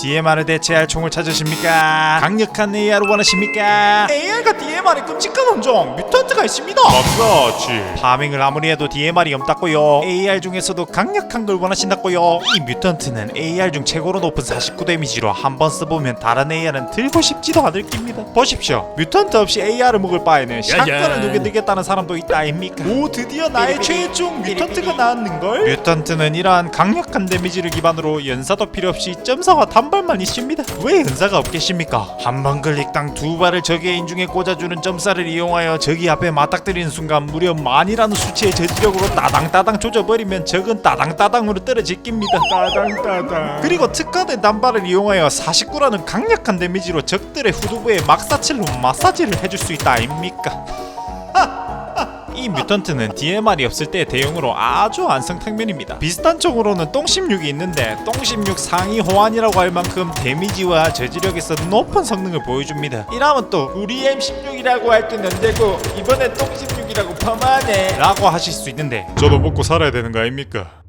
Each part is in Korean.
DMR을 대체할 총을 찾으십니까? 강력한 AR을 원하십니까? AR과 DMR이 끔찍한 함정 뮤턴트가 있습니다. 맞사치 파밍을 아무리 해도 DMR이 없다고요. AR 중에서도 강력한 걸 원하신다고요. 이 뮤턴트는 AR 중 최고로 높은 49 데미지로 한 번 써보면 다른 AR은 들고 싶지도 않을 깁니다. 보십시오. 뮤턴트 없이 AR을 먹을 바에는 샷건을 녹여들겠다는 사람도 있다 아닙니까? 오 드디어 나의 최종 뮤턴트가 나왔는걸? 뮤턴트는 이러한 강력한 데미지를 기반으로 연사도 필요 없이 점사와 단발만 있습니다. 왜 연사가 없겠습니까? 한번 클릭 당 두 발을 적의 인중에 꽂아주는 점사를 이용하여 적이 앞에 맞닥뜨리는 순간 무려 만이라는 수치의 저지력으로 따당따당 조져버리면 적은 따당따당으로 떨어질 깁니다. 따당따당. 그리고 특화된 단발을 이용하여 49라는 강력한 데미지로 적들의 후두부에 막사칠로 마사지를 해줄 수 있다 아닙니까 이 뮤턴트는 DMR이 없을 때 대용으로 아주 안성탕면입니다. 비슷한 쪽으로는 똥16이 있는데 똥16 상위 호환이라고 할 만큼 데미지와 저지력에서 높은 성능을 보여줍니다. 이라면 또 우리 M16이라고 할 때는 되고 이번에 똥16이라고 펌하네 라고 하실 수 있는데 저도 먹고 살아야 되는 거 아닙니까?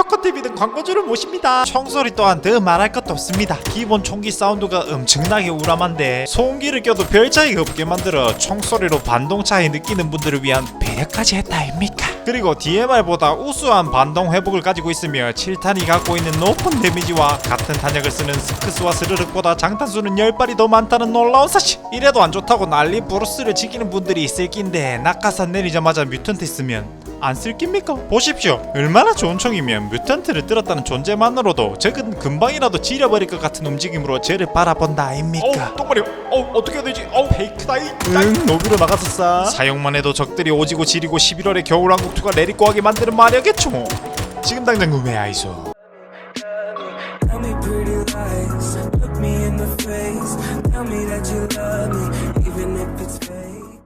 표커TV 등 광고주를 모십니다. 총소리 또한 더 말할 것도 없습니다. 기본 총기 사운드가 엄청나게 우람한데 소음기를 껴도 별 차이가 없게 만들어 총소리로 반동차에 느끼는 분들을 위한 배려까지 했다 아닙니까? 그리고 DMR보다 우수한 반동 회복을 가지고 있으며 7탄이 갖고 있는 높은 데미지와 같은 탄약을 쓰는 스크스와 스르륵보다 장탄수는 10발이 더 많다는 놀라운 사실 이래도 안 좋다고 난리 브루스를 지키는 분들이 있을 낀데 낙하산 내리자마자 뮤턴트 있으면 안 쓸 깁니까? 보십시오. 얼마나 좋은 총이면 뮤턴트를 들었다는 존재만으로도 적은 금방이라도 지려버릴 것 같은 움직임으로 저를 바라본다 아닙니까? 어우 똥마려 어우 어떻게 해야 되지 어우 페이크 다 이 응, 노비로 나갔었어 사용만 해도 적들이 오지고 지리고 11월에 겨울왕국투가 내리꼬하게 만드는 마력겠죠 지금 당장 구매하이소 Tell me pretty lies, look me in the face. Tell me that you love